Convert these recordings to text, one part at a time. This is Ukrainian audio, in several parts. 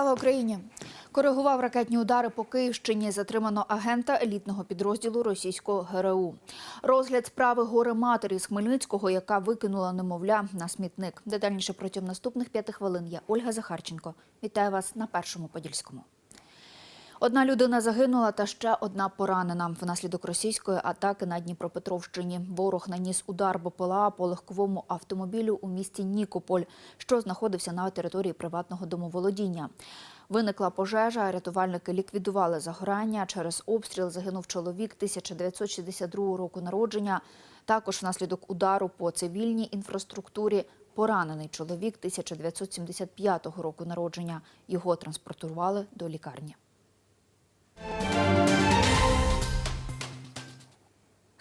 Слава Україні! Коригував ракетні удари по Київщині. Затримано агента елітного підрозділу російського ГРУ. Розгляд справи горе матері з Хмельницького, яка викинула немовля на смітник. Детальніше протягом наступних п'яти хвилин. Я Ольга Захарченко. Вітаю вас на першому подільському. Одна людина загинула та ще одна поранена. Внаслідок російської атаки на Дніпропетровщині ворог наніс удар БПЛА по легковому автомобілю у місті Нікополь, що знаходився на території приватного домоволодіння. Виникла пожежа, рятувальники ліквідували загорання. Через обстріл загинув чоловік 1962 року народження. Також внаслідок удару по цивільній інфраструктурі поранений чоловік 1975 року народження. Його транспортували до лікарні. Bye.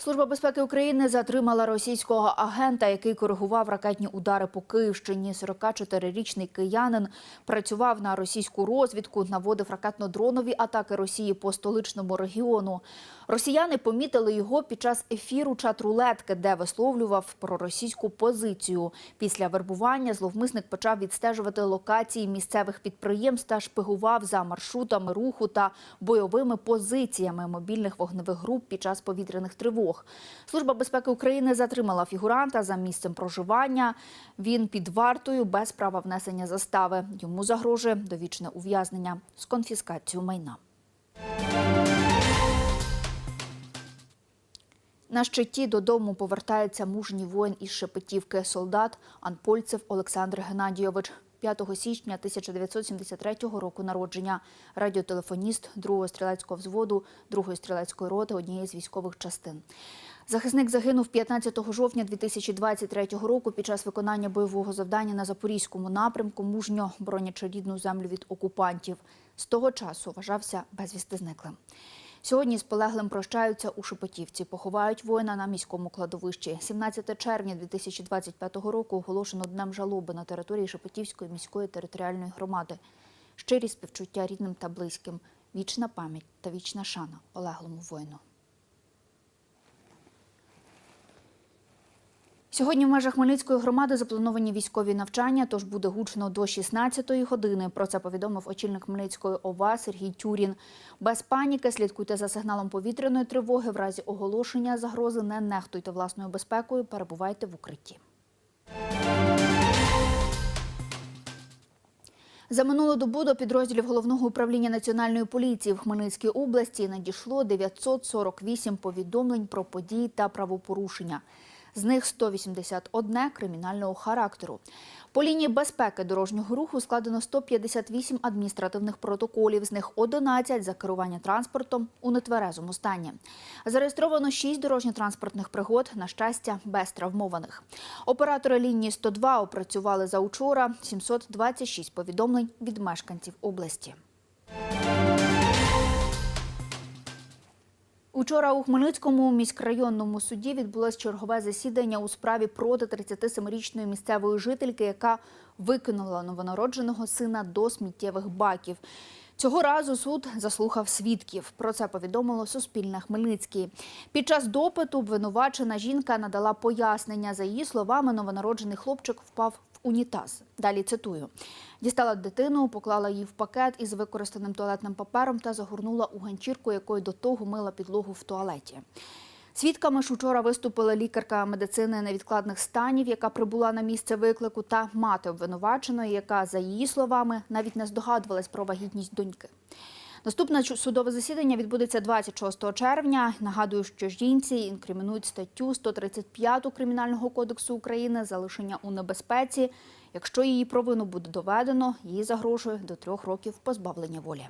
Служба безпеки України затримала російського агента, який коригував ракетні удари по Київщині. 44-річний киянин працював на російську розвідку, наводив ракетно-дронові атаки Росії по столичному регіону. Росіяни помітили його під час ефіру чат-рулетки, де висловлював проросійську позицію. Після вербування зловмисник почав відстежувати локації місцевих підприємств та шпигував за маршрутами руху та бойовими позиціями мобільних вогневих груп під час повітряних тривог. Служба безпеки України затримала фігуранта за місцем проживання. Він під вартою без права внесення застави. Йому загрожує довічне ув'язнення з конфіскацією майна. На щиті додому повертається мужній воїн із Шепетівки, солдат Анпольцев Олександр Геннадійович. 5 січня 1973 року народження, радіотелефоніст 2-го стрілецького взводу 2-ї стрілецької роти однієї з військових частин. Захисник загинув 15 жовтня 2023 року під час виконання бойового завдання на Запорізькому напрямку, мужньо боронячи рідну землю від окупантів. З того часу вважався безвісти зниклим. Сьогодні з полеглим прощаються у Шепетівці. Поховають воїна на міському кладовищі. 17 червня 2025 року оголошено днем жалоби на території Шепетівської міської територіальної громади. Щирі співчуття рідним та близьким, вічна пам'ять та вічна шана полеглому воїну. Сьогодні в межах Хмельницької громади заплановані військові навчання, тож буде гучно до 16-ї години. Про це повідомив очільник Хмельницької ОВА Сергій Тюрін. Без паніки слідкуйте за сигналом повітряної тривоги. В разі оголошення загрози не нехтуйте власною безпекою, перебувайте в укритті. За минулу добу до підрозділів головного управління національної поліції в Хмельницькій області надійшло 948 повідомлень про події та правопорушення. З них 181 кримінального характеру. По лінії безпеки дорожнього руху складено 158 адміністративних протоколів, з них 11 за керування транспортом у нетверезому стані. Зареєстровано 6 дорожньо-транспортних пригод, на щастя, без травмованих. Оператори лінії 102 опрацювали за учора 726 повідомлень від мешканців області. Учора у Хмельницькому міськрайонному суді відбулось чергове засідання у справі проти 37-річної місцевої жительки, яка викинула новонародженого сина до сміттєвих баків. Цього разу суд заслухав свідків. Про це повідомило Суспільне Хмельницький. Під час допиту обвинувачена жінка надала пояснення. За її словами, новонароджений хлопчик впав унітаз. Далі цитую: дістала дитину, поклала її в пакет із використаним туалетним папером та загорнула у ганчірку, якою до того мила підлогу в туалеті. Свідками ж учора виступила лікарка медицини невідкладних станів, яка прибула на місце виклику, та мати обвинуваченої, яка, за її словами, навіть не здогадувалась про вагітність доньки. Наступне судове засідання відбудеться 26 червня. Нагадую, що жінці інкримінують статтю 135 Кримінального кодексу України залишення у небезпеці. Якщо її провину буде доведено, їй загрожує до трьох років позбавлення волі.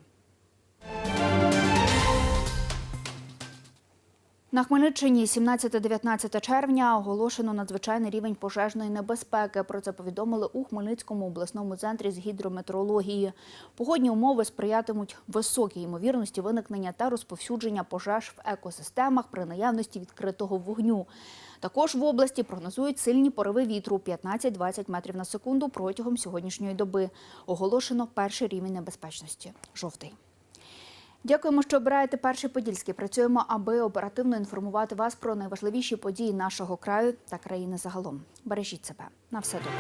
На Хмельниччині 17-19 червня оголошено надзвичайний рівень пожежної небезпеки. Про це повідомили у Хмельницькому обласному центрі з гідрометеорології. Погодні умови сприятимуть високій ймовірності виникнення та розповсюдження пожеж в екосистемах при наявності відкритого вогню. Також в області прогнозують сильні пориви вітру 15-20 метрів на секунду протягом сьогоднішньої доби. Оголошено перший рівень небезпечності жовтий. Дякуємо, що обираєте перший подільський. Працюємо, аби оперативно інформувати вас про найважливіші події нашого краю та країни загалом. Бережіть себе на все добре.